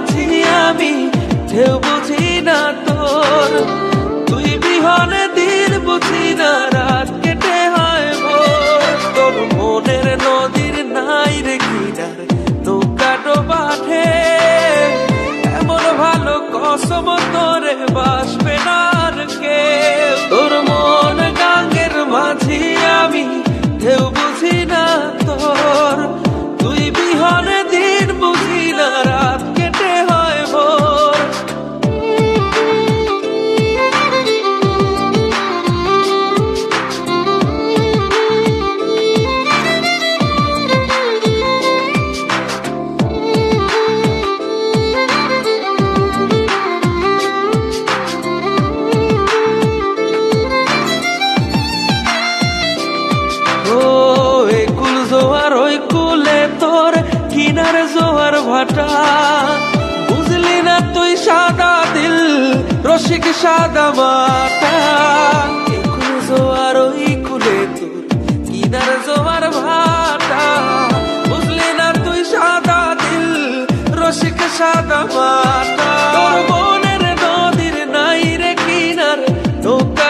আছি আমি, ঢেউ বুঝি না তোর। তুই বিহনে দিন বুঝি না, রাত কেটে হয় ভোর। তোর মনের নদীর নাই রে কিনারে তো কাটো পাঠে এমন ভালো কসম তোরে বা জোয়ার ওই কুলে তোর কিনার জোয়ার ভাটা। বুঝলি না তুই সাদা দিল, রসিক সাদা মাটা এই কুলে জোয়ার, ওই কুলে তোর কিনার জোয়ার ভাটা। বুঝলি না তুই সাদা দিল, রসিক সাদা মাটা তোর মনের নদীর নাই রে কিনার নৌকা